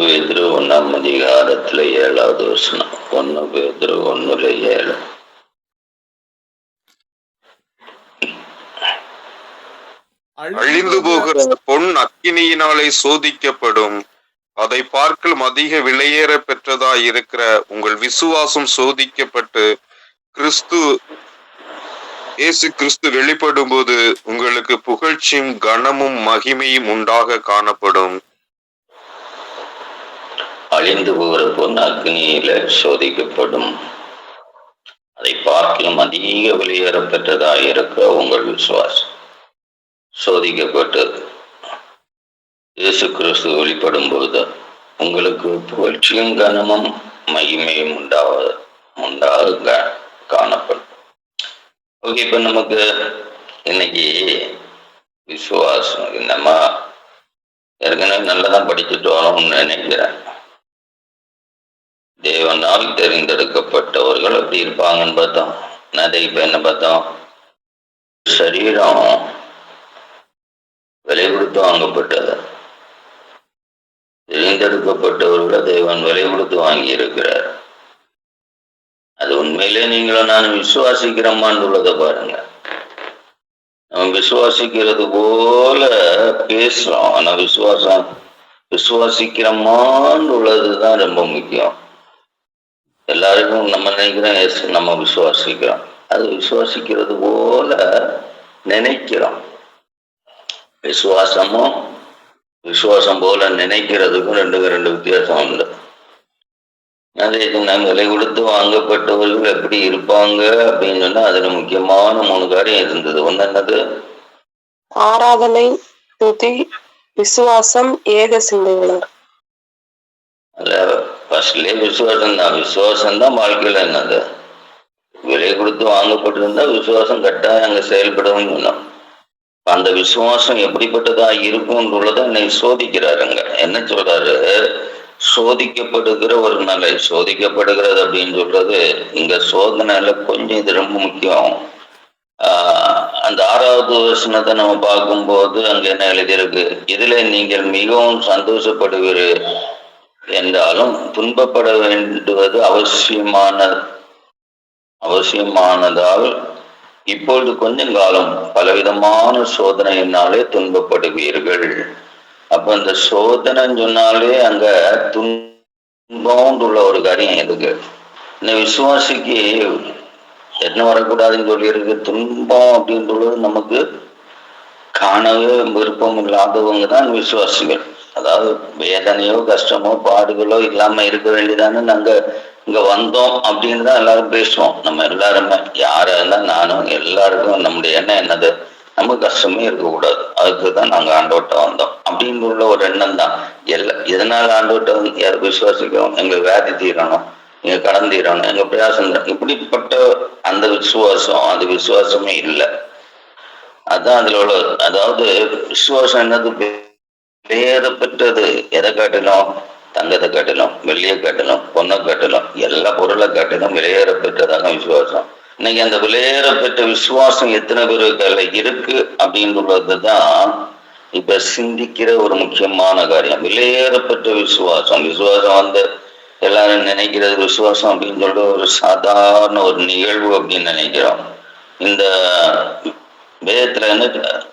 பேதிரு ஒன்னாம் அதிகாரத்துல ஏழாவது வசனம். ஒன்னு பேதிரு ஒண்ணுல ஏழு. அழிந்து போகிற பொன் அக்கினியினாலே சோதிக்கப்படும். அதை பார்க்கலும் அதிக விலையேற பெற்றதா இருக்கிற உங்கள் விசுவாசம் சோதிக்கப்பட்டு கிறிஸ்து இயேசு கிறிஸ்து வெளிப்படும் போது உங்களுக்கு புகழ்ச்சியும் கனமும் மகிமையும் உண்டாக காணப்படும். அழிந்து போகிற பொன் அக்னியில சோதிக்கப்படும். அதை பார்க்கலும் அதிக வெளியேறப்பெற்றதாக இருக்க உங்கள் விசுவாசம் சோதிக்கப்பட்டு இயேசு கிறிஸ்து வெளிப்படும் போது உங்களுக்கு புகழ்ச்சியும் கனமும் மகிமையும் உண்டாவ உண்டாக காணப்படும். ஓகே இப்ப நமக்கு இன்னைக்கு விசுவாசம் என்னமா ஏற்கனவே நல்லதான் படிச்சுட்டு வரோம்னு நினைக்கிறேன். தேவனால் தெரிந்தெடுக்கப்பட்டவர்கள் அப்படி இருப்பாங்கன்னு பார்த்தோம். நதை இப்ப என்ன பார்த்தோம்? சரீரம் விலை கொடுத்து வாங்கப்பட்டது. தெரிந்தெடுக்கப்பட்டவர்களை தேவன் விலை கொடுத்து வாங்கி இருக்கிறார் அது உண்மையிலே நீங்களும் நான் விசுவாசிக்கிறோமான்னு உள்ளதை பாருங்க. நம்ம விசுவாசிக்கிறது போல பேசுறோம். ஆனா விசுவாசம் விசுவாசிக்கிறோமான்னு உள்ளதுதான் ரொம்ப முக்கியம். எல்லாருக்கும் நம்ம நினைக்கிறோம் எஸ் நம்ம விசுவாசிக்கிறோம். அது விசுவாசிக்கிறது போல நினைக்கிறோம். விசுவாசமும் விசுவாசம் போல நினைக்கிறதுக்கும் ரெண்டுக்கும் ரெண்டு வித்தியாசம் உண்டு. அதே நம்ம விலை கொடுத்து வாங்கப்பட்டவர்கள் எப்படி இருப்பாங்க அப்படின்னு சொன்னா அதுல முக்கியமான மூணு காரியம் இருந்தது. ஒண்ணு என்னது? ஆராதனை துதி விசுவாசம் ஏக சிந்தையுள்ளர் அதுல ஃபர்ஸ்ட்லேயே விசுவாசம் தான் விசுவாசம் தான் வாழ்க்கையில என்னது? விலை கொடுத்து வாங்கப்பட்டிருந்தா விசுவாசம் கட்டாயம் அங்க செயல்படவும் சொன்னோம். அந்த விசுவாசம் எப்படிப்பட்டதா இருக்கும்ன்றத என்னை சோதிக்கிறாருங்க என்ன சொல்றாரு? சோதிக்கப்படுகிற ஒரு நிலை. சோதிக்கப்படுகிறது அப்படின்னு சொல்றது இங்க சோதனையில கொஞ்சம் இது ரொம்ப முக்கியம். ஆஹ் அந்த ஆறாவது வசனத்தை நம்ம பார்க்கும்போது அங்க என்ன எழுதியிருக்கு? இதுல நீங்கள் மிகவும் சந்தோஷப்படுவீர். என்றாலும் துன்பப்பட வேண்டுவது அவசியமான அவசியமானதால் இப்பொழுது கொஞ்சம் காலம் பலவிதமான சோதனையினாலே துன்பப்படுவீர்கள். அப்ப இந்த சோதனைன்னு சொன்னாலே அங்க துன்பம் உள்ள ஒரு காரியம் எதுக்கு? இந்த விசுவாசிக்கு என்ன வரக்கூடாதுன்னு சொல்லியிருக்கு துன்பம் அப்படின்றது நமக்கு காணவே விருப்பம் இல்லாதவங்க தான் விசுவாசிகள். அதாவது வேதனையோ கஷ்டமோ பாடுகளோ இல்லாம இருக்க வேண்டியதானே நாங்க இங்க வந்தோம் அப்படின்னு தான் எல்லாரும் பேசுவோம். நம்ம எல்லாருமே யாரா இருந்தா நானும் எல்லாருக்கும் நம்முடைய எண்ணம் என்னது? நம்ம கஷ்டமே இருக்கக்கூடாது. அதுக்கு தான் நாங்க ஆண்டோட்ட வந்தோம். அப்படின்னு உள்ள ஒரு எண்ணம் தான். எல்லா எதனால ஆண்டோட்ட வந்து யார் விசுவாசிக்கிறோம் எங்க வியாதி தீரணும் இங்க கடன் தீரணும் எங்க பிரயாசம் இப்படிப்பட்ட அந்த விசுவாசம் அது விசுவாசமே இல்லை. அதுதான் அதுல உள்ள அதாவது விசுவாசம் என்னது? வேற விற்றது எதை காட்டிலும் தங்கத்தை காட்டிலும் வெள்ளியை காட்டிலும் பொண்ணை காட்டிலும் எல்லா பொருளை காட்டிலும் விலையேற பெற்றதாக விசுவாசம். இன்னைக்கு அந்த விலையேற பெற்ற விசுவாசம் எத்தனை பேருக்குல இருக்கு அப்படின்றது தான் இப்ப சிந்திக்கிற ஒரு முக்கியமான காரியம். விலையேற பெற்ற விசுவாசம். விசுவாசம் வந்து எல்லாரும் நினைக்கிறது விசுவாசம் அப்படின்னு சொல்லிட்டு ஒரு சாதாரண ஒரு நிகழ்வு அப்படின்னு நினைக்கிறோம். இந்த வேதத்துல என்ன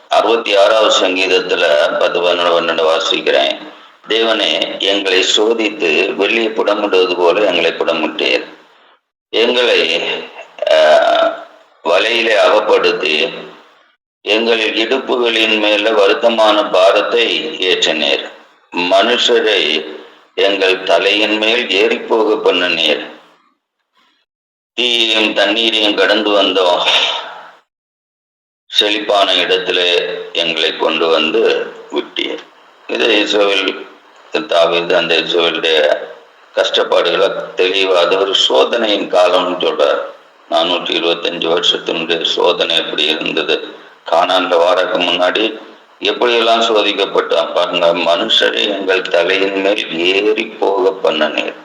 அறுபத்தி ஆறாவது சங்கீதத்துல பத்து பன்னெண்டு வாசிக்கிறேன். தேவனே எங்களை சோதித்து வெளியே புடமிடுவது போல எங்களை புடமிட்டீர். எங்களை வலையிலே அகப்படுத்தி எங்கள் இடுப்புகளின் மேல வருத்தமான பாரத்தை ஏற்றினீர். மனுஷரை எங்கள் தலையின் மேல் ஏறி போக பண்ணினீர். தீயையும் தண்ணீரையும் கடந்து வந்தோம். செழிப்பான இடத்திலே எங்களை கொண்டு வந்து விட்டீர். இது இசோவில் தாவீது அந்த இஸ்ரவேலுடைய கஷ்டப்பாடுகளை தெளிவாக அது ஒரு சோதனையின் காலம்னு சொல்றார் நானூற்றி இருபத்தஞ்சு வருஷத்தினுடைய சோதனை எப்படி இருந்தது. காணாண்ட வாரக்கு முன்னாடி எப்படியெல்லாம் சோதிக்கப்பட்டோம் பாருங்க மனுஷரை எங்கள் தலையின் மேல் ஏறி போக பண்ணனீர்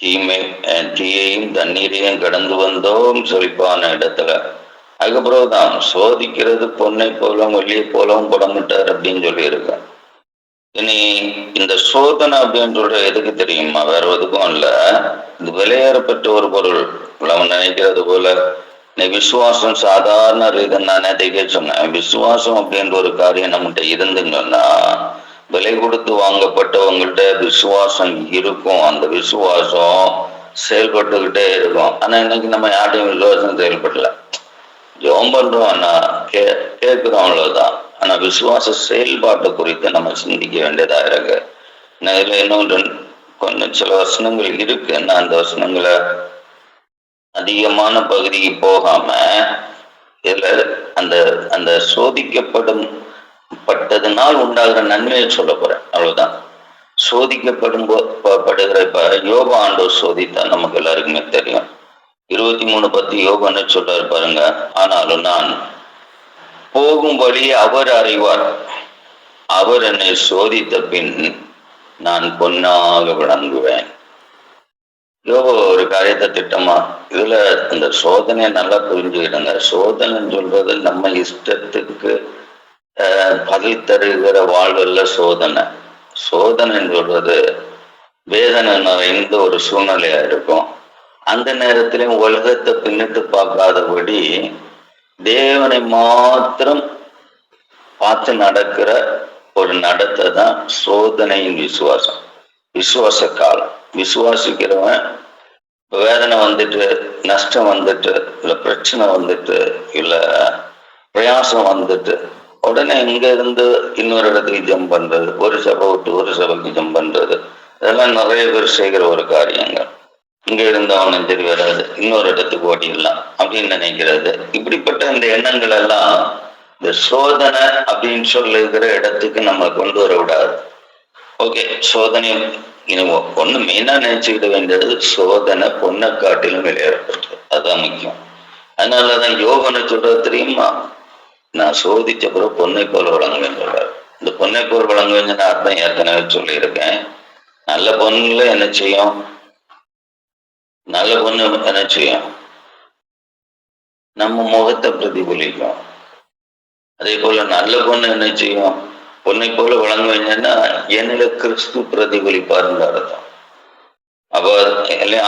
தீமை தீயையும் தண்ணீரையும் கடந்து வந்தோம் செழிப்பான இடத்துல. அதுக்கப்புறம் தான் சோதிக்கிறது பொன்னை போலவும் வெள்ளியை போலவும் புடமிட்டார் அப்படின்னு சொல்லியிருக்கேன் இனி இந்த சோதனை அப்படின்னு சொல்ற எதுக்கு தெரியுமா? வேற எதுக்கும் இல்ல. இது விலையேறப்பட்ட ஒரு பொருள். அவன் நினைக்கிறது போல நீ விசுவாசம் சாதாரண ரீதம் நான் நேற்றுக்கே சொன்னேன். விசுவாசம் அப்படின்ற ஒரு காரியம் நம்மகிட்ட இருந்துங்கன்னா விலை கொடுத்து வாங்கப்பட்டவங்கள்ட்ட விசுவாசம் இருக்கும். அந்த விசுவாசம் செயல்பட்டுக்கிட்டே இருக்கும். ஆனா இன்னைக்கு நம்ம யார்ட்டையும் விசுவாசம் செயல்படல. ஜெபம் பண்றோம் ஆனா கே கேட்கிறோம் அவ்வளவுதான். ஆனா விசுவாச செயல்பாட்டை குறித்து நம்ம சிந்திக்க வேண்டியதா இருக்கு. நான் இதுல கொஞ்சம் சில வசனங்கள் இருக்கு. நான் அந்த வசனங்களை அதிகமான பகுதிக்கு போகாம இதுல அந்த அந்த சோதிக்கப்படும் பட்டதுனால் உண்டாகிற நன்மையை சொல்ல போறேன். அவ்வளவுதான். சோதிக்கப்படும் போ- படுகிற இப்ப யோகா ஆண்டோ சோதித்தான் நமக்கு எல்லாருக்குமே தெரியும். இருபத்தி மூணு பத்து யோகன்னு சொல்றாரு பாருங்க. ஆனாலும் நான் போகும் வழி அவர் அறிவார். அவர் என்னை சோதித்த பின் நான் பொன்னாக விளங்குவேன். யோகா ஒரு காரியத்தை திட்டமா? இதுல இந்த சோதனையை நல்லா புரிஞ்சுக்கிடுங்க. சோதனைன்னு சொல்றது நம்ம இஷ்டத்துக்கு பதில் தருகிற வாழ்வல்ல சோதனை. சோதனைன்னு சொல்றது வேதனை நிறைந்த ஒரு சூழ்நிலையா இருக்கும். அந்த நேரத்திலும் உலகத்தை பின்னிட்டு பார்க்காதபடி தேவனை மாத்திரம் பார்த்து நடக்கிற ஒரு நடத்தை தான் சோதனையின் விசுவாசம். விசுவாச காலம். விசுவாசிக்கிறவன் வேதனை வந்துட்டு நஷ்டம் வந்துட்டு இல்ல பிரச்சனை வந்துட்டு இல்ல பிரயாசம் வந்துட்டு உடனே இங்க இருந்து இன்னொரு இடத்துக்கு ஜம்ப் பண்றது? ஒரு சபை விட்டு ஒரு சபைக்கு ஜம்ப் பண்றது? இதெல்லாம் நிறைய பேர் செய்கிற ஒரு காரியங்கள். இங்க இருந்தவன் சரி வராது இன்னொரு இடத்துக்கு ஓடிடலாம் அப்படின்னு நினைக்கிறது. இப்படிப்பட்ட இந்த எண்ணங்கள் எல்லாம் இந்த சோதனை அப்படின்னு சொல்லுகிற இடத்துக்கு நம்ம கொண்டு வர விடாது ஓகே சோதனை இனி ஒ- ஒண்ணு மெயினா நினைச்சுக்கிட வேண்டியது சோதனை பொண்ணை காட்டிலும் விளையாடப்பட்டது அதுதான் முக்கியம். அதனாலதான் யோகனை சொல்றது தெரியுமா? நான் சோதிச்ச பிறகு பொன்னை போல் வழங்குவேன் சொல்றாரு. இந்த பொன்னை போல் வழங்குவேன் நான் அர்த்தம் ஏற்கனவே சொல்லியிருக்கேன். நல்ல பொண்ணுல என்ன செய்யும்? நல்ல பொண்ணு என்ன செய்யும் நம்ம முகத்தை பிரதிபலிக்கும். அதே போல நல்ல பொண்ணு என்ன செய்யும்? பொண்ணை போல வழங்குவீங்கன்னா என்னில கிறிஸ்து பிரதிபலிப்பாருன்ற அர்த்தம். அப்ப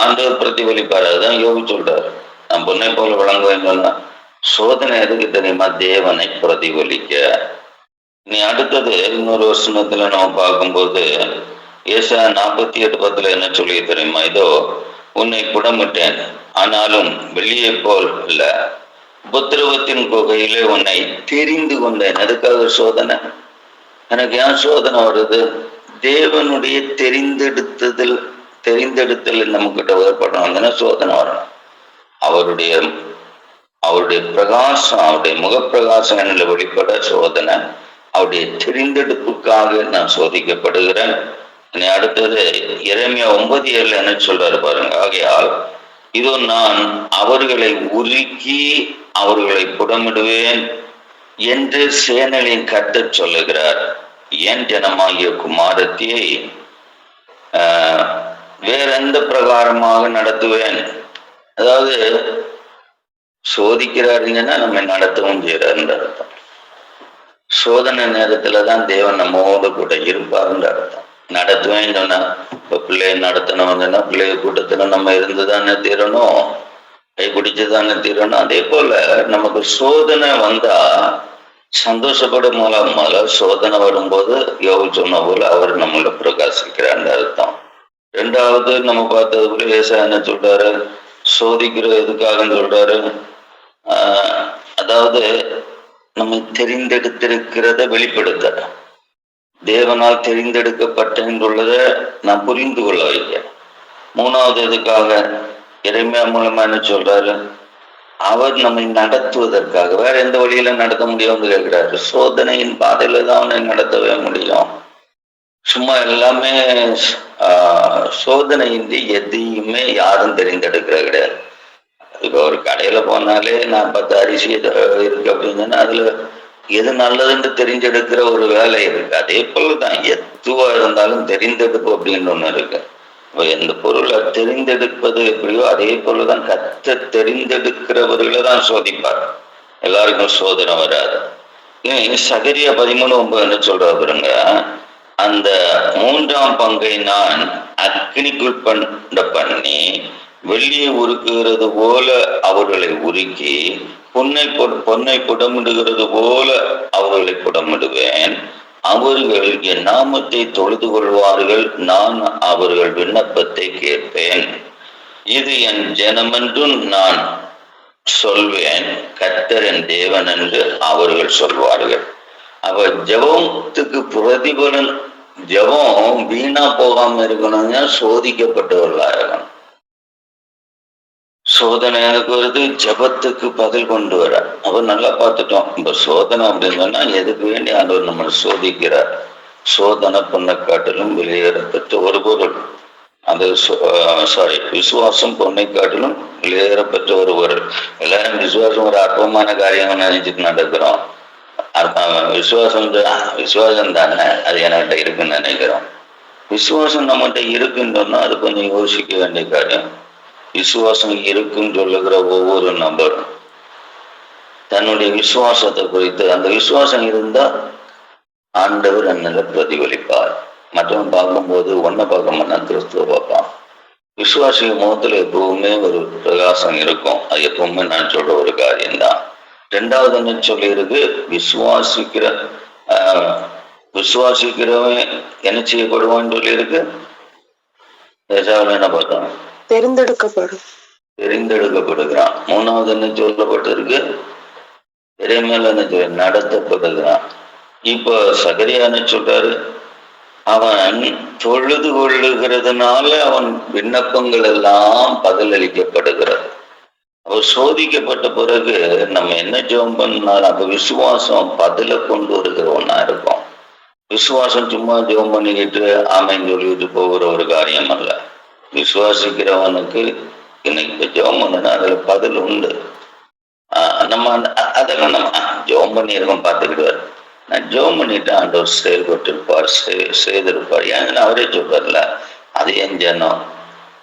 ஆண்டவர் பிரதிபலிப்பார். அதுதான் யோகி சொல்றாரு. நான் பொண்ணை போல வழங்குவேன்னு சோதனை எதுக்கு தெரியுமா? தேவனை பிரதிபலிக்க. நீ அடுத்தது இன்னொரு வருஷத்துல நம்ம பார்க்கும்போது ஏசா நாற்பத்தி எட்டு பத்துல என்ன சொல்லி தெரியுமா? இதோ உன்னை புடமிட்டேன் ஆனாலும் வெளியே போல் இல்ல உபத்திரவத்தின் குகையிலே உன்னை தெரிந்து கொண்டேன் எதுக்காக சோதனை. எனக்கு ஏன் சோதனை வருது? தேவனுடைய தெரிந்தெடுத்ததில் தெரிந்தெடுத்தல் நம்மக்கிட்ட ஏற்படணும்னா சோதனை வரணும் அவருடைய அவருடைய பிரகாசம் அவருடைய முகப்பிரகாசம் என்னில் வெளிப்பட சோதனை. அவருடைய தெரிந்தெடுப்புக்காக நான் சோதிக்கப்படுகிறேன். அடுத்தது இறைமையா ஒன்பது ஏழுல என்ன சொல்றாரு பாருங்க ஆகையால் இதோ நான் அவர்களை உருக்கி அவர்களை புடமிடுவேன் என்று சேனலின் கட்டச் சொல்லுகிறார். என் ஜனமாகிய குமாரத்தியை ஆஹ், வேற எந்த பிரகாரமாக நடத்துவேன்? அதாவது சோதிக்கிறாருங்கன்னா நம்ம நடத்தவும் செய்யறாருன்ற அர்த்தம். சோதனை நேரத்துல தான் தேவன் நம்மோடு கூட இருப்பாருன்ற அர்த்தம். நடத்துவேன் சொன்னேன் இப்ப பிள்ளைய நடத்தணும் சொன்னா பிள்ளைய கூட்டத்துல நம்ம இருந்து தானே தீரணும்? கை பிடிச்சு தானே தீரணும்? அதே போல நமக்கு சோதனை வந்தா சந்தோஷப்படும் மூலம் முதல்ல சோதனை வரும்போது யோகு சொன்ன போல அவர் நம்மள பிரகாசிக்கிறார்னு அர்த்தம். ரெண்டாவது நம்ம பார்த்தது போல ஏசா என்ன சொல்றாரு? சோதிக்கிற எதுக்காக சொல்றாரு? ஆஹ் அதாவது நம்ம தெரிந்தெடுத்திருக்கிறத வெளிப்படுத்த. தேவனால் தெரிந்தெடுக்கப்பட்டேன்றுள்ளதை நான் புரிந்து கொள்ள வைக்கிறேன் மூணாவது இதுக்காக இறைமையா மூலமா என்ன சொல்றாரு? அவர் நம்மை நடத்துவதற்காக வேற எந்த வழியில நடத்த முடியும்னு கேட்கிறாரு. சோதனையின் பாதையில தான் அவனை நடத்தவே முடியும். சும்மா எல்லாமே ஆஹ், சோதனையின்றி எதையுமே யாரும் தெரிந்தெடுக்கிற கிடையாது. இப்போ ஒரு கடையில போனாலே நான் பத்து அரிசி இருக்கு அப்படின்னு அதுல எது நல்லதுன்னு தெரிஞ்செடுக்கிற ஒரு வேலை இருக்கு. அதே போலதான் எதுவா இருந்தாலும் தெரிந்தெடுப்பு அப்படின்னு ஒண்ணு இருக்கு. இப்போ எந்த பொருளை தெரிந்தெடுப்பது எப்படியோ அதே போலதான் கத்த தெரிந்தெடுக்கிறவர்களை தான் சோதிப்பார். எல்லாருக்கும் சோதனை வராது. ஏன் பதிமூணு ஒன்பது என்ன சொல்றா பாருங்க? அந்த மூன்றாம் பங்கை நான் அக்னிக்குள் பண்ண பண்ணி வெள்ளியை உருக்குகிறது போல அவர்களை உருக்கி பொன்னை பொன்னை புடமிடுகிறது போல அவர்களை புடமிடுவேன். அவர்கள் என் நாமத்தை தொழுது கொள்வார்கள் நான் அவர்கள் விண்ணப்பத்தை கேட்பேன். இது என் ஜனமென்றும் நான் சொல்வேன் கர்த்தர் என் தேவன் என்று அவர்கள் சொல்வார்கள். அவ ஜெபத்துக்கு பிரதிபலன் ஜெபம் வீணா போகாம இருக்கணும்னா சோதிக்கப்பட்டவர்களாக இருக்கணும். சோதனை எனக்கு வருது ஜெபத்துக்கு பதில் கொண்டு வர. அப்ப நல்லா பார்த்துட்டோம். இப்ப சோதனை அப்படின்னு சொன்னா எதுக்கு வேண்டி ஆண்டவர் நம்மளை சோதிக்கிறார்? சோதனை பண்ண காட்டிலும் வெளியேற பெற்ற ஒரு பொருள். அந்த சாரி விசுவாசம் பொண்ணை காட்டிலும் வெளியேறப்பட்ட பெற்ற ஒரு பொருள். எல்லாரும் விசுவாசம் ஒரு அற்பமான காரியம் நினைச்சிட்டு நடக்கிறோம். விசுவாசம் வந்து, விசுவாசம் தானே? அது என்கிட்ட இருக்குன்னு நினைக்கிறோம். விசுவாசம் நம்மகிட்ட இருக்குன்னு சொன்னா அது கொஞ்சம் யோசிக்க வேண்டிய காரியம். விசுவாசம் இருக்கும் சொல்லுகிற ஒவ்வொரு நபரும் தன்னுடைய விசுவாசத்தை குறித்து அந்த விசுவாசம் இருந்தா ஆண்டவர் என்னல பிரதிபலிப்பார். மற்றவன் பார்க்கும்போது ஒன்ன பார்க்க மாட்டான் கிறிஸ்துவ பார்ப்பான். விசுவாசிக முகத்துல எப்பவுமே ஒரு பிரகாசம் இருக்கும். அது எப்பவுமே நான் சொல்ற ஒரு காரியம்தான். ரெண்டாவது என்ன சொல்லியிருக்கு? விசுவாசிக்கிற விசுவாசிக்கிறவன் என்ன செய்யப்படுவான்னு சொல்லியிருக்கு? என்ன பார்த்தோம் தெரிந்தெடுக்கப்படும். தெரிந்தெடுக்கப்படுகிறான். மூணாவது என்ன சொல்லப்பட்டிருக்கு? இறைமையில நடத்தப்படுகிறான். இப்போ சகரியான சொல்றாரு? அவன் தொழுது கொள்ளுகிறதுனால அவன் விண்ணப்பங்கள் எல்லாம் பதிலளிக்கப்படுகிறது. அவர் சோதிக்கப்பட்ட பிறகு நம்ம என்ன ஜெபம் பண்ணாலும் அப்ப விசுவாசம் பதில கொண்டு வருகிறவனா இருக்கும் விசுவாசம் சும்மா ஜெபம் பண்ணிக்கிட்டு ஆமைன்னு சொல்லிட்டு போகிற ஒரு காரியம் அல்ல. விசுவாசிக்கிறவனுக்கு இன்னைக்கு ஜோம் ஜெபம் பண்ணுனா அதுல பதில் உண்டு. நம்ம அந்த- அதெல்லாம் நம்ம ஜோம் ஜெபம் பண்ணியிருக்கோம் பார்த்துக்கிடுவார். நான் ஜோம் பண்ணிட்டு ஆண்டவர் செயல்பட்டிருப்பார் செய்திருப்பார். ஏன்னா அவரே சொல்றாருல அது என் ஜனம்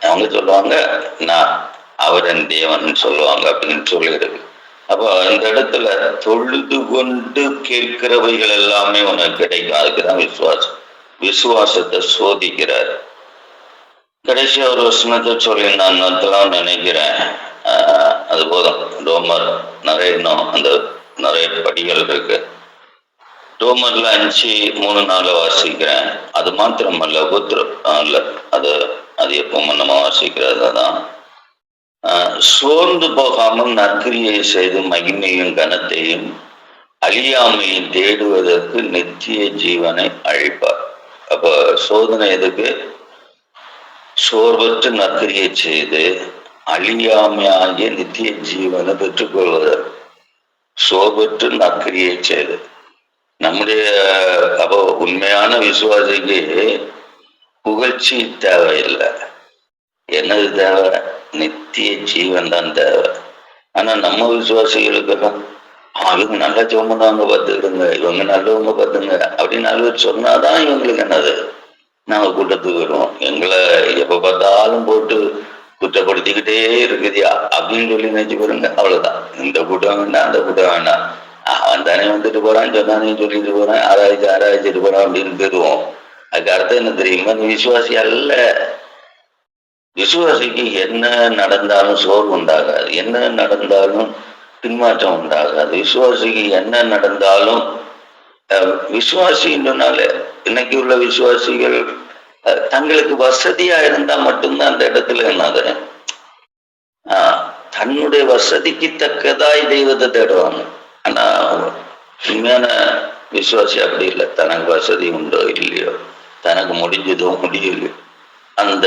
அவங்க சொல்லுவாங்க நான் அவர் என் தேவன் சொல்லுவாங்க அப்படின்னு சொல்லியிருக்கு. அப்போ இந்த இடத்துல தொழுது கொண்டு கேட்கிறவைகள் எல்லாமே உனக்கு கிடைக்கும். அதுக்குதான் விசுவாசம். விசுவாசத்தை சோதிக்கிறார். கடைசி ஒரு வசனத்தை சொல்லி நான் அதெல்லாம் நினைக்கிறேன். அது போதும். டோமர் நிறைய இன்னும் அந்த நிறைய படிகள் இருக்கு. டோமர்ல அஞ்சு மூணு நாள் வாசிக்கிறேன். அது மாத்திரமல்ல புத்திர இல்லை அது அது எப்பவும் நம்ம வாசிக்கிறது தான் சோர்ந்து போகாமல் நற்கிரியை செய்து மகிமையும் கனத்தையும் அழியாமையும் தேடுவதற்கு நித்திய ஜீவனை அழிப்பார். அப்போ சோதனை எதுக்கு? சோர்வற்று நற்கிரியை செய்து அழியாமையாகிய நித்திய ஜீவனை பெற்றுக்கொள்வதற்கு சோர்வற்று நற்கிரியை செய்து. நம்முடைய அப்போ உண்மையான விசுவாசிக்கு புகழ்ச்சி தேவையில்லை. என்னது தேவை? நித்திய ஜீவன் தான் தேவை. ஆனா நம்ம விசுவாசிகளுக்கு "ஆ, இவங்க நல்லா ஜெபம் பண்ணுவாங்க பார்த்துக்கிடுங்க இவங்க நல்லவங்க பார்த்துங்க அப்படின்னு நாலு பேர் சொன்னாதான் இவங்களுக்கு என்னது? நாங்க கூட்டத்துக்கு வருவோம் எங்களை எப்ப பார்த்தாலும் போட்டு குற்றப்படுத்திக்கிட்டே இருக்குதியா அப்படின்னு சொல்லி நினைச்சு பாருங்க அவ்வளவுதான். இந்த கூட்டம் வேண்டாம் அந்த கூட்டம் வேண்டாம். அவன் தானே வந்துட்டு போறான் சொன்னானே சொல்லிட்டு போறான். ஆராய்ச்சி ஆராய்ச்சிட்டு போறான் அப்படின்னு போயிடுவோம். அதுக்கு அர்த்தம் என்ன தெரியுமா? நீ விசுவாசி அல்ல. விசுவாசிக்கு என்ன நடந்தாலும் சோர்வு உண்டாகாது. என்ன நடந்தாலும் பின்மாற்றம் உண்டாகாது. விசுவாசிக்கு என்ன நடந்தாலும் அஹ், விசுவாசின்றனால இன்னைக்கு உள்ள விசுவாசிகள் தங்களுக்கு வசதியா இருந்தா மட்டும்தான் அந்த இடத்துல என்னது? ஆஹ், தன்னுடைய வசதிக்கு தக்கதாய் தெய்வத்தை தேடுவாங்க. ஆனா உண்மையான விசுவாசி அப்படி இல்லை. தனக்கு வசதி உண்டோ இல்லையோ? தனக்கு முடிஞ்சதோ முடியலையோ? அந்த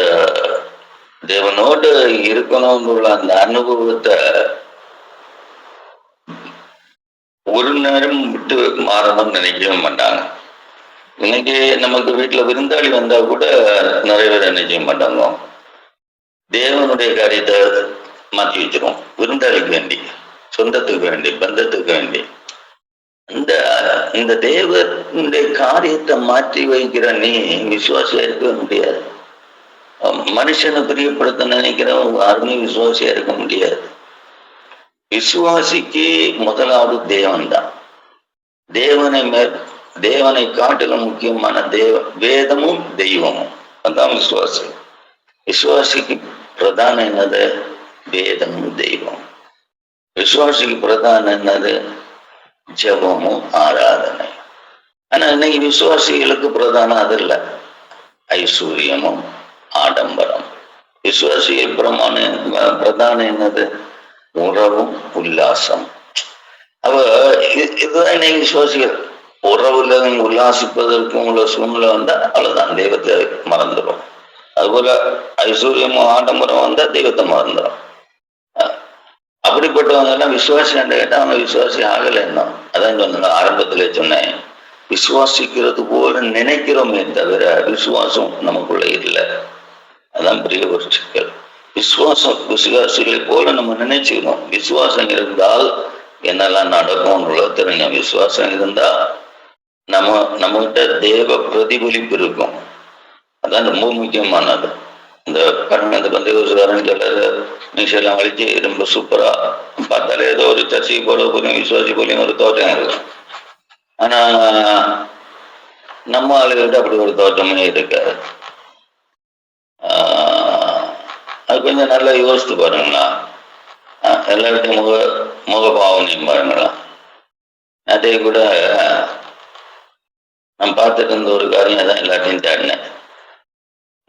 தேவனோடு இருக்கணும்னு உள்ள அந்த அனுபவத்தை ஒரு நேரம் விட்டு மாறணும்னு நினைக்கவே மாட்டாங்க. இன்னைக்கு நமக்கு வீட்டுல விருந்தாளி வந்தா கூட நிறைய பேர் நினைக்க மாட்டாங்க. தேவனுடைய காரியத்தை மாற்றி வச்சிருவோம். விருந்தாளிக்கு வேண்டி சொந்தத்துக்கு வேண்டி பந்தத்துக்கு வேண்டி. இந்த இந்த தேவனுடைய காரியத்தை மாற்றி வைக்கிற நீ விசுவாசியா இருக்கவே முடியாது. மனுஷனை பிரியப்படுத்த நினைக்கிறவங்க யாருமே விசுவாசியா இருக்க முடியாது. விசுவாசிக்கு முதலாவது தேவன் தான் தேவனை மேற் தேவனை காட்டிலும் முக்கியமான தேவ வேதமும் தெய்வமும். அதான் விசுவாசி. விசுவாசிக்கு பிரதானம் என்னது? வேதமும் தெய்வம் விசுவாசிக்கு பிரதானம் என்னது? ஜெபமும் ஆராதனை ஆனா இன்னைக்கு விசுவாசிகளுக்கு பிரதானம் அது இல்லை. ஐஸ்வர்யமும் ஆடம்பரம். விசுவாசிகள் பிரமாண பிரதானம் என்னது? உறவும் உல்லாசம். அவ இது- இதுதான் நீங்க விசுவாசிகள் உறவுல உல்லாசிப்பதற்கும் உள்ள சூழ்நிலை வந்தா அவ்வளவுதான் தெய்வத்தை மறந்துடும். அதுபோல ஐஸ்வர்யமும் ஆடம்பரம் வந்தா தெய்வத்தை மறந்துடும். அஹ் அப்படிப்பட்டவங்க விசுவாசி கேட்டா அவன் விசுவாசி ஆகலை என்ன அதான் சொன்ன ஆரம்பத்துல சொன்னேன். விசுவாசிக்கிறது போல நினைக்கிறோமே தவிர விசுவாசம் நமக்குள்ள இல்லை. அதான் பெரிய ஒரு சிக்கல். விசுவாசம் விசுவாசிகளை போல நம்ம நினைச்சுக்கணும். விசுவாசம் இருந்தால் என்னெல்லாம் நடக்கும்னு தெரிஞ்ச விசுவாசம் இருந்தா நம்ம நம்மகிட்ட தேவ பிரதிபலிப்பு இருக்கும். அதான் ரொம்ப முக்கியமானது. இந்த பாருங்க இந்த பந்தேகாரன் சிலர் மீசெல்லாம் அழிச்சு ரொம்ப சூப்பரா பார்த்தாலே ஏதோ ஒரு சர்ச்சைக்கு போல போலியும் விசுவாசி போலியும் ஒரு தோட்டம் இருக்கும். ஆனா நம்ம ஆளுகிட்ட அப்படி ஒரு தோற்றமே இருக்காது. அது கொஞ்சம் நல்லா யோசித்து பாருங்களா. எல்லார்ட்டையும் முக முகபாவனையும் பாருங்களா. அதே கூட நான் பார்த்துட்டு இருந்த ஒரு காரியம் தான் எல்லாத்தையும் தேடினேன்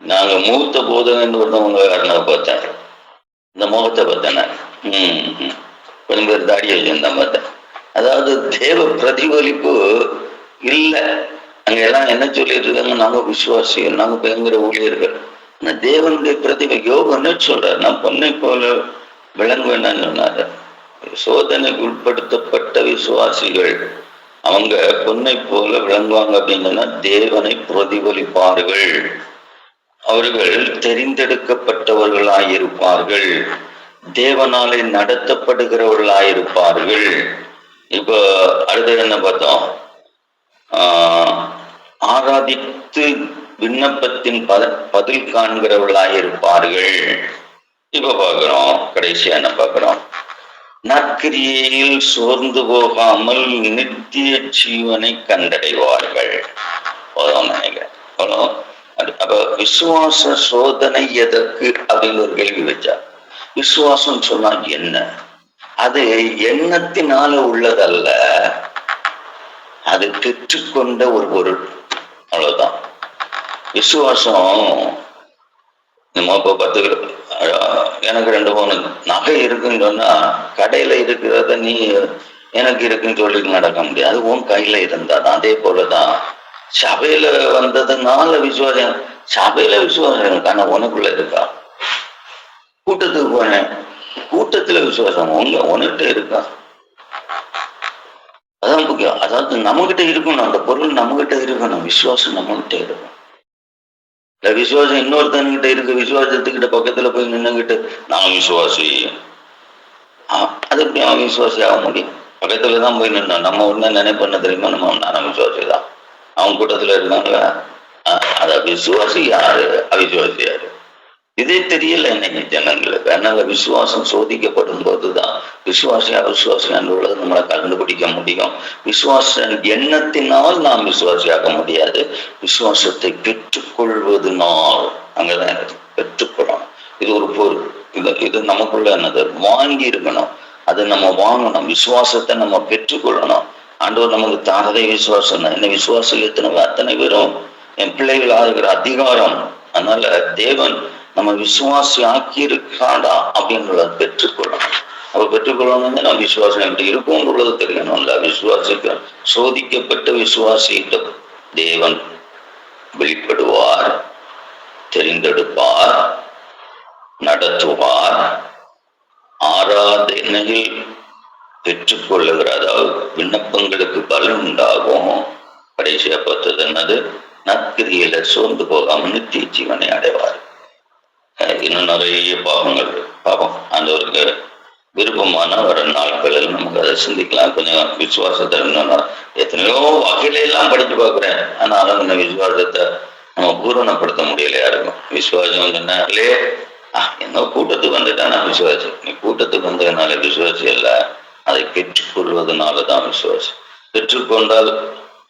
நாங்க மூத்த போதகன்னு ஒருத்தவங்க காரணம் பார்த்தேன். இந்த முகத்தை பார்த்தேன் ம் கொஞ்சம் பேர் தாடி வச்சிருந்தேன் பார்த்தேன். அதாவது தேவ பிரதிபலிப்பு இல்லை. அங்க எல்லாம் என்ன சொல்லிட்டு இருக்காங்க? நாங்க விசுவாசிகள் நாங்க பயங்கர ஊழியர்கள். நான் தேவனுடைய பிரதிபை யோகன்னு சொல்றாரு நான் பொண்ணை போல விளங்குவேன்னு சொன்னாரு. சோதனைக்கு உட்படுத்தப்பட்ட விசுவாசிகள் அவங்க பொன்னை போல விளங்குவாங்க அப்படின்னா தேவனை பிரதிபலிப்பார்கள். அவர்கள் தெரிந்தெடுக்கப்பட்டவர்களாயிருப்பார்கள். தேவனாலே நடத்தப்படுகிறவர்களாயிருப்பார்கள். இப்போ அடுத்தது என்ன பார்த்தோம்? ஆஹ் ஆராதித்து விண்ணப்பத்தின் பத பதில் காண்கிறவர்களாயிருப்பார்கள். இப்ப பாக்குறோம் கடைசியா என்ன பாக்குறோம் நற்கிரியையில் சோர்ந்து போகாமல் நித்திய ஜீவனை கண்டடைவார்கள். அப்ப விசுவாச சோதனை எதற்கு அப்படின்னு ஒரு கேள்வி வச்சா விசுவாசம் சொன்னா என்ன? அது எண்ணத்தினால உள்ளதல்ல அது பெற்றுக்கொண்ட ஒரு பொருள். அவ்வளவுதான். விசுவாசம். நம்ம இப்போ பத்து அஹ், எனக்கு ரெண்டு மூணு நகை இருக்குன்னு சொன்னா கடையில இருக்கிறத நீ எனக்கு இருக்குன்னு சொல்லிட்டு நடக்க முடியாது. உன் கையில இருந்தாதான் அதே போலதான். சபையில வந்ததுனால விசுவாசம். சபையில விசுவாசம் இருக்கு ஆனா உனக்குள்ள இருக்கா? கூட்டத்துக்கு போனேன். கூட்டத்துல விசுவாசம். உங்க உனக்கிட்ட இருக்கா? அதான் முக்கியம். அதாவது நம்மகிட்ட இருக்கணும். அந்த பொருள் நம்மகிட்ட இருக்கணும். விசுவாசம் நம்மகிட்ட இருக்கணும். இல்ல விசுவாசம் இன்னொருத்தன்கிட்ட இருக்கு விசுவாசத்துக்கிட்ட பக்கத்துல போய் நின்னுகிட்டு நான் விசுவாசி அது எப்படி அவன் விசுவாசி ஆக முடியும். பக்கத்துல தான் போய் நின்னான் நம்ம ஒண்ணு நினைப்பண்ண தெரியுமா? நம்ம நான் விசுவாசி தான் அவன் கூட்டத்துல இருக்காங்களா அத விசுவாசி யாரு? அவிசுவாசி யாரு இதே தெரியல இன்னைக்கு ஜனங்களுக்கு. அதனால விசுவாசம் சோதிக்கப்படும் போதுதான். விசுவாசி அவிசுவாசியான் உள்ளது நம்மளை கண்டுபிடிக்க முடியும். விசுவாச எண்ணத்தினால் நாம் விசுவாசியாக முடியாது. விசுவாசத்தை பெற்றுக்கொள்வதனால் அங்கதான் இருக்கு பெற்றுக்கொள்ளணும். இது ஒரு பொருள். இது இது நமக்குள்ள என்னது? வாங்கி இருக்கணும். அதை நம்ம வாங்கணும். விசுவாசத்தை நம்ம பெற்றுக்கொள்ளணும். ஆண்டவர் நமக்கு தாரதை விசுவாசம் தான். என்ன விசுவாசம்? எத்தனை அத்தனை பேரும் என் பிள்ளைகள் ஆகிற அதிகாரம். அதனால தேவன் நம்ம விசுவாசி ஆக்கியிருக்காடா அப்படின்றத பெற்றுக்கொள்ளணும். அப்ப பெற்றுக்கொள்ளணும்னு நம்ம விசுவாசம் எப்படி தெரியணும். தெரியணும்ல விசுவாசிக்க சோதிக்கப்பட்ட விசுவாசியிட்ட தேவன் வெளிப்படுவார் தெரிந்தெடுப்பார் நடத்துவார் ஆராதனையில் பெற்றுக்கொள்ளுகிற அதாவது விண்ணப்பங்களுக்கு பலன் உண்டாகும். கடைசியா பார்த்தது என்னது? நற்கிரியில சோர்ந்து போகாம நித்திய ஜீவனை அடைவார். இன்னும் நிறைய பாவங்கள் பாவம். ஆண்டவருக்கு விருப்பமான வர நாட்களில் நமக்கு அதை சிந்திக்கலாம். கொஞ்சம் விசுவாசத்தை இன்னும் எத்தனையோ வகையில எல்லாம் படிச்சு பார்க்கிறேன். ஆனாலும் இந்த விசுவாசத்தை நம்ம பூரணப்படுத்த முடியல யாருக்கும் விசுவாசம் சொன்னாலே என்ன கூட்டத்துக்கு வந்துட்டானா விசுவாசி நீ கூட்டத்துக்கு வந்ததுனால விசுவாசி அல்ல அதை பெற்றுக்கொள்வதனால தான் விசுவாசி பெற்றுக்கொண்டால்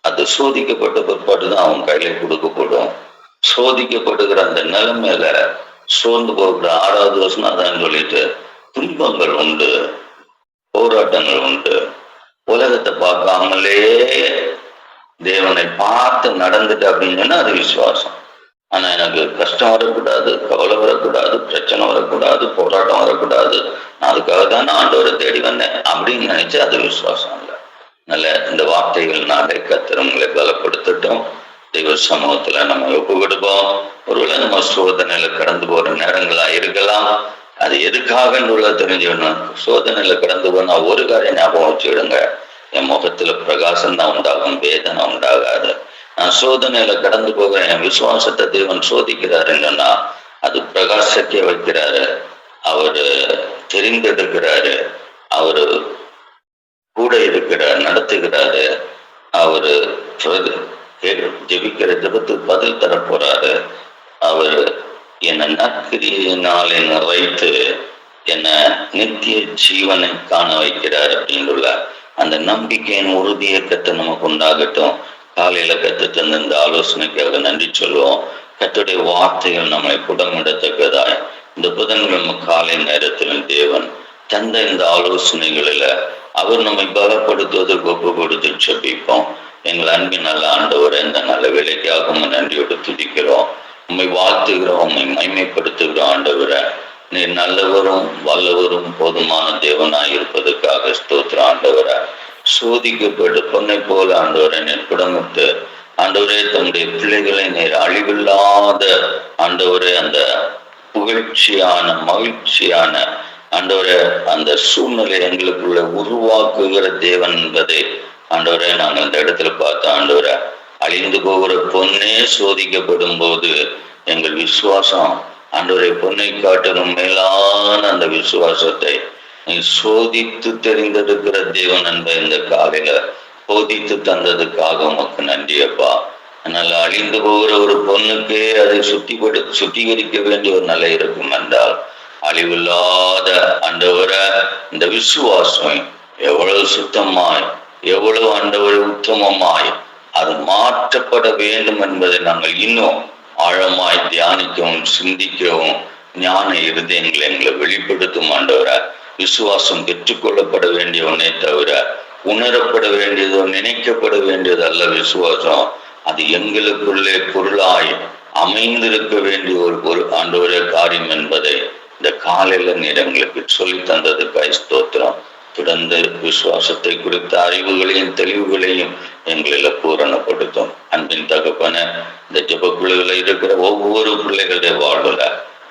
அது சோதிக்கப்பட்ட பிற்பாடு தான் அவன் கையில கொடுக்கப்படும். சோதிக்கப்படுகிற அந்த நிலைமையில சோர்ந்து போகிற ஆறாவது வருஷம் அதான் சொல்லிட்டு துன்பங்கள் உண்டு போராட்டங்கள் உண்டு. உலகத்தை பார்க்காமலே தேவனை பார்த்து நடந்துட்டு அப்படின்னு சொன்னா அது விசுவாசம். ஆனா எனக்கு கஷ்டம் வரக்கூடாது கவலை வரக்கூடாது பிரச்சனை வரக்கூடாது போராட்டம் வரக்கூடாது. நான் அதுக்காக தான் நான் ஆண்டவரை தேடி வந்தேன் அப்படின்னு நினைச்சு அது விசுவாசம் இல்லை. நல்ல இந்த வார்த்தைகள்னாலே கத்தர் உங்களை பலப்படுத்தட்டும். தெய்வ சமூகத்துல நம்ம ஒப்பு கொடுப்போம் ஒருவேளை நம்ம சோதனையில கடந்து போற நேரங்களா இருக்கலாம். அது எதுக்காகன்னு உள்ள தெரிஞ்சுக்கணும். சோதனையில கடந்து போனா ஒரு காரியம் ஞாபகம் வச்சுடுங்க என் முகத்துல பிரகாசம் தான் உண்டாகும் வேதனை உண்டாகாது. நான் சோதனையில கடந்து போகிறேன் என் விசுவாசத்தை தேவன் சோதிக்கிறாருன்னா அது பிரகாசத்தை வைக்கிறாரு. அவரு தெரிந்தெடுக்கிறாரு அவரு கூட இருக்கிறார் நடத்துகிறாரு. அவரு ஜெபிக்கிற ஜபத்துக்கு பதில் தர போறாரு. அவர் என்னை நற்கிரியினாலே நிறைத்து என்னை நித்திய ஜீவனை காண வைக்கிறார் அப்படின்னுள்ள அந்த நம்பிக்கையின் உறுதியை கத்து நமக்கு உண்டாகட்டும். காலையில கத்து தந்த இந்த ஆலோசனைக்காக நன்றி சொல்லுவோம். கத்துடைய வார்த்தைகள் நம்மை புடமிடத்தக்கதாய். இந்த புதன்கிழமை காலை நேரத்திலும் தேவன் தந்த இந்த ஆலோசனைகளில அவர் நம்மை பலப்படுத்துவதற்கு ஒப்பு கொடுத்து செபிப்போம் எங்கள் அன்பின் நல்ல ஆண்டவரை இந்த நல்ல வேலைக்காக நன்றியோடு துதிக்கிறோம். உம்மை வாழ்த்துகிறோம் உண்மை மைமைப்படுத்துகிறோம் ஆண்டவரை. நீர் நல்லவரும் வல்லவரும் போதுமான தேவனாய் இருப்பதற்காக ஸ்தோத்திர ஆண்டவரை. சோதிக்கப்பட்டு பொன்னை போல ஆண்டவரை நீர் குடமிட்டு ஆண்டவரே தம்முடைய பிள்ளைகளை நீர் அழிவில்லாத ஆண்டவரே அந்த புகழ்ச்சியான மகிழ்ச்சியான ஆண்டவரை அந்த சூழ்நிலை எங்களுக்குள்ள உருவாக்குகிற தேவன் என்பதை ஆண்டவரே நாங்கள் இந்த இடத்துல பார்த்த ஆண்டவரை அழிந்து போகிற பொண்ணே சோதிக்கப்படும் போது எங்கள் விசுவாசம் ஆண்டவரை பொண்ணை காட்டிலும் மேலான அந்த விசுவாசத்தை நீ சோதித்து தெரிந்தெடுக்கிற தேவன் என்ப இந்த காலையில சோதித்து தந்ததுக்காக உமக்கு நன்றி அப்பா. அதனால அழிந்து போகிற ஒரு பொண்ணுக்கே அதை சுத்திப்படு சுத்திகரிக்க வேண்டிய ஒரு நிலை இருக்கும் என்றால் அழிவில்லாத ஆண்டவரை இந்த விசுவாசம் எவ்வளவு சுத்தமாய் எவ்வளவு ஆண்டவர் உத்தமமாய் அது மாற்றப்பட வேண்டும் என்பதை நாங்கள் இன்னும் ஆழமாய் தியானிக்கவும் சிந்திக்கவும் ஞான இருதயங்களை எங்களை வெளிப்படுத்தும் ஆண்டவரை. விசுவாசம் பெற்றுக்கொள்ளப்பட வேண்டியவனே தவிர உணரப்பட வேண்டியதோ நினைக்கப்பட வேண்டியது அல்ல விசுவாசம். அது எங்களுக்குள்ளே பொருளாய் அமைந்திருக்க வேண்டிய ஒரு ஒரு ஆண்டவரே காரியம் என்பதை இந்த காலையில நீர் எங்களுக்கு சொல்லி தந்ததுக்காய் ஸ்தோத்திரம் தொடர்ந்து விசுவாசத்தை குறித்த அறிவுகளையும் தெளிவுகளையும் எங்களில் பூரணப்படுத்தும். அன்பின் தகப்பன இந்த ஜபக்குழுவில் இருக்கிற ஒவ்வொரு பிள்ளைகளுடைய வாழ்வில்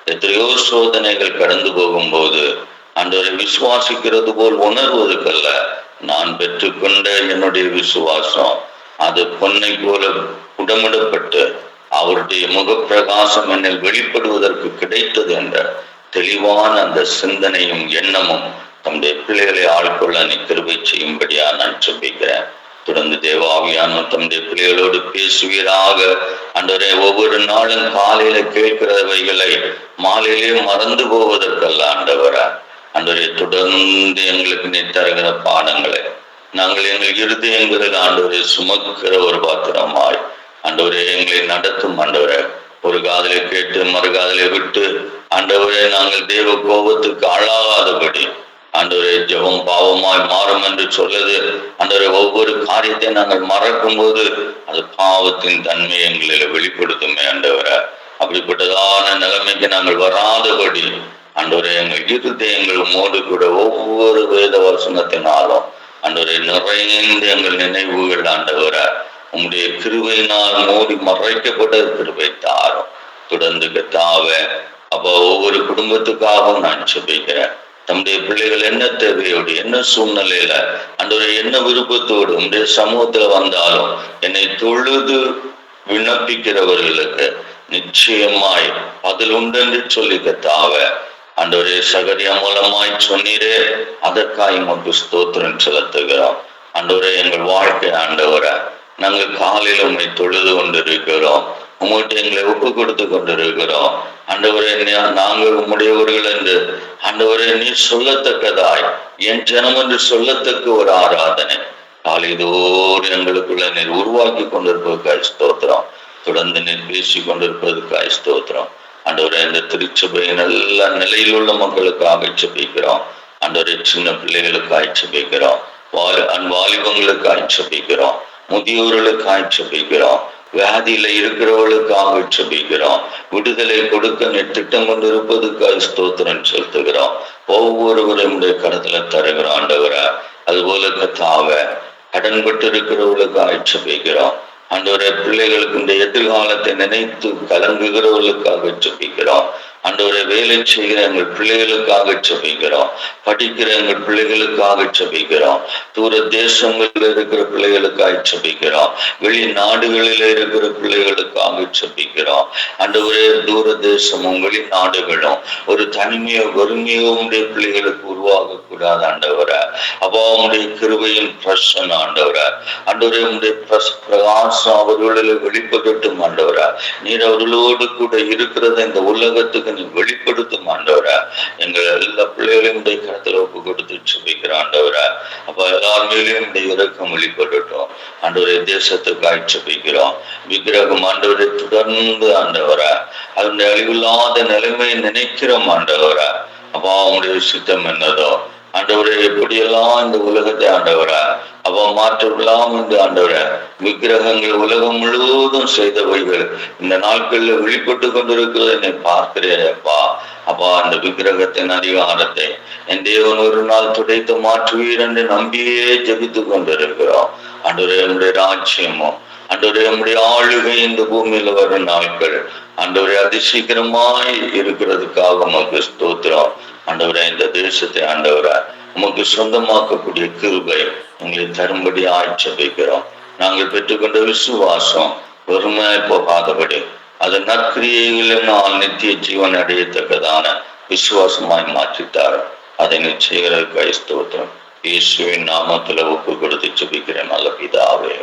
எத்தனையோ சோதனைகள் கடந்து போகும்போது ஆண்டவரை விசுவாசிக்கிறது போல் உணர்வதற்கல்ல நான் பெற்றுக்கொண்ட என்னுடைய விசுவாசம் அது பொன்னை போல உடமிடப்பட்டு அவருடைய முகப்பிரகாசம் என்னில் வெளிப்படுவதற்கு கிடைத்தது என்ற தெளிவான அந்த சிந்தனையும் எண்ணமும் தம்முடைய பிள்ளைகளை ஆட்கொள்ள நீ கிருபை செய்யும்படியா நான் செபிக்கிறேன் தொடர்ந்து தேவாவியான தம்முடைய பிள்ளைகளோடு பேசுவீராக. அன்றரே ஒவ்வொரு நாளும் காலையில கேட்கிறவைகளை மாலையிலே மறந்து போவதற்கல்ல ஆண்டவரா. அன்றரே தொடர்ந்து எங்களுக்கு நீ தருகிற பாடங்களை நாங்கள் எங்கள் இருதயங்களில் ஆண்டவரை சுமக்கிற ஒரு பாத்திரமாய். ஆண்டவரே எங்களை நடத்தும் அண்டவரை ஒரு காதலை கேட்டு மறு காதலை விட்டு ஆண்டவரே நாங்கள் தேவ கோபத்துக்கு ஆளாகாதபடி அன்றொரு ஜெபம் பாவமாய் மாறும் என்று சொல்லுது. அன்றொரு ஒவ்வொரு காரியத்தை நாங்கள் மறக்கும் போது அது பாவத்தின் தன்மையை எங்களில் வெளிப்படுத்துமே அண்டவரை அப்படிப்பட்டதான நிலைமைக்கு நாங்கள் வராதபடி அன்றொரு எங்கள் இருதயங்கள் மோடு கூட ஒவ்வொரு வேத வசனத்தினாலும் அன்றொரு நிறைந்த எங்கள் நினைவுகள் ஆண்டவரை உங்களுடைய கிருவையினால் மூடி மறைக்கப்பட்ட கிருபை தாரும். தொடர்ந்து கத்தாவ அப்போ ஒவ்வொரு குடும்பத்துக்காகவும் நான் சுபிக்கிறேன் நம்முடைய பிள்ளைகள் என்ன தேவையோடு என்ன சூழ்நிலையில அன்றொரு என்ன விருப்பத்தோடு நம்முடைய சமூகத்துல வந்தாலும் என்னை தொழுது விண்ணப்பிக்கிறவர்களுக்கு நிச்சயமாய் பதில் உண்டென்று சொல்லி கத்தாவ. அன்றொரு சகரியா மூலமாய் சொன்னீரே அதற்காய் உமக்கு ஸ்தோத்திரம் செலுத்துகிறோம். அன்றவரே எங்கள் வாழ்க்கை ஆண்டவரை நாங்கள் காலையில் உண்மை தொழுது கொண்டிருக்கிறோம். உங்கள்கிட்ட எங்களை ஒப்பு கொடுத்து கொண்டிருக்கிறோம் அண்டவரை நாங்கள் உம்முடையவர்கள் என்று. ஆண்டவரே நீ சொல்லத்தக்கதாய். என் ஜனம் என்று சொல்லத்தக்க ஒரு ஆராதனை. காலைதோறும் எங்களுக்குள்ள நீர் உருவாக்கி கொண்டிருப்பதற்காய் ஸ்தோத்திரம். தொடர்ந்து நீர் பேசி கொண்டிருப்பதற்காய் ஸ்தோத்திரம். ஆண்டவரே இந்த திருச்சபையை நல்ல நிலையில் உள்ள மக்களுக்காக செபிக்கிறோம் ஆண்டவரே சின்ன பிள்ளைகளுக்காய் செபிக்கிறோம் வாலி அன் வாலிபங்களுக்காய் செபிக்கிறோம் முதியோர்களுக்காய் செபிக்கிறோம் வியாதியில இருக்கிறவர்களுக்காக செபிக்கிறோம் விடுதலை கொடுக்க நீ திட்டம் கொண்டிருப்பதுக்காக ஸ்தோத்திரம் செலுத்துகிறோம். ஒவ்வொருவரையும் உடைய கருத்துல தருகிறோம். ஆண்டவரை அதுபோல கத்தாவ கடன்பட்டு இருக்கிறவர்களுக்காக செபிக்கிறோம் ஆண்டவரே பிள்ளைகளுக்கு இந்த எதிர்காலத்தை நினைத்து கலங்குகிறவர்களுக்காக செபிக்கிறோம் அன்றவரை வேலை செய்கிற எங்கள் பிள்ளைகளுக்காக செபிக்கிறோம் படிக்கிற எங்கள் பிள்ளைகளுக்காக செபிக்கிறோம் தூர தேசங்களில் இருக்கிற பிள்ளைகளுக்காக செபிக்கிறோம் வெளிநாடுகளில் இருக்கிற பிள்ளைகளுக்காக செபிக்கிறோம் அன்றவரே தூர தேசமும் வெளிநாடுகளும் ஒரு தனிமையோ வறுமையோ உடைய பிள்ளைகளுக்கு உருவாக கூடாது ஆண்டவரை. அப்போ உடைய கிருபையின் பிரசன் ஆண்டவரை. அன்றவரே உடைய பிரகாசம் அவர்களில் வெளிப்படட்டும் ஆண்டவரை. நீர் அவர்களோடு கூட இருக்கிறத இந்த உலகத்துக்கு நீ வெளிப்படுத்தும் ஆண்டவரா. எங்கள் எல்லா பிள்ளைகளையும் உடைய கருத்துல ஒப்பு கொடுத்து சுபிக்கிற ஆண்டவரா. அப்ப எல்லார் மேலேயும் உடைய இறக்கம் வெளிப்படட்டும். ஆண்டவரை தேசத்துக்காய் சுபிக்கிறோம். விக்கிரகம் ஆண்டவரை தொடர்ந்து ஆண்டவரா. அதனுடைய அழிவில்லாத நிலைமையை நினைக்கிறோம் ஆண்டவரா. அப்பா உங்களுடைய சித்தம் என்னதோ. ஆண்டவரே எப்படியெல்லாம் இந்த உலகத்தை ஆண்டவரா. அவ மாற்றவிடலாம் என்று ஆண்டவர விக்கிரகங்கள் உலகம் முழுவதும் செய்தவைகள் இந்த நாட்களில் வெளிப்பட்டு கொண்டிருக்கிறது என்னை பார்க்கிறேப்பா அப்பா. அந்த விக்கிரகத்தின் அதிகாரத்தை என் தேவன் ஒரு நாள் துடைத்து மாற்றுவீர் என்று நம்பியே ஜபித்து கொண்டிருக்கிறோம். ஆண்டவரே நம்முடைய ராஜ்யமும் ஆண்டவரே நம்முடைய ஆளுகை இந்த பூமியில வரும் நாட்கள். ஆண்டவரே அதிசீக்கிரமாய் இருக்கிறதுக்காக உமக்கு ஸ்தோத்திரம். ஆண்டவரே இந்த தேசத்தை ஆண்டவரை உமக்கு சொந்தமாக்கக்கூடிய கிருபை உங்களை தரும்படி ஆட்சேபிக்கிறோம். நாங்கள் பெற்றுக்கொண்ட விசுவாசம் வெறுமையாய் போகாதபடி அது நற்கிரியைகளினால் நித்திய ஜீவன் அடையத்தக்கதான விசுவாசமாய் மாற்றித்தார். அதை நிச்சயிக்கிற கிறிஸ்தவத்திரம் இயேசுவின் நாமத்துல ஒப்பு கொடுத்து ஜெபிக்கிறேன். நல்ல பிதாவே.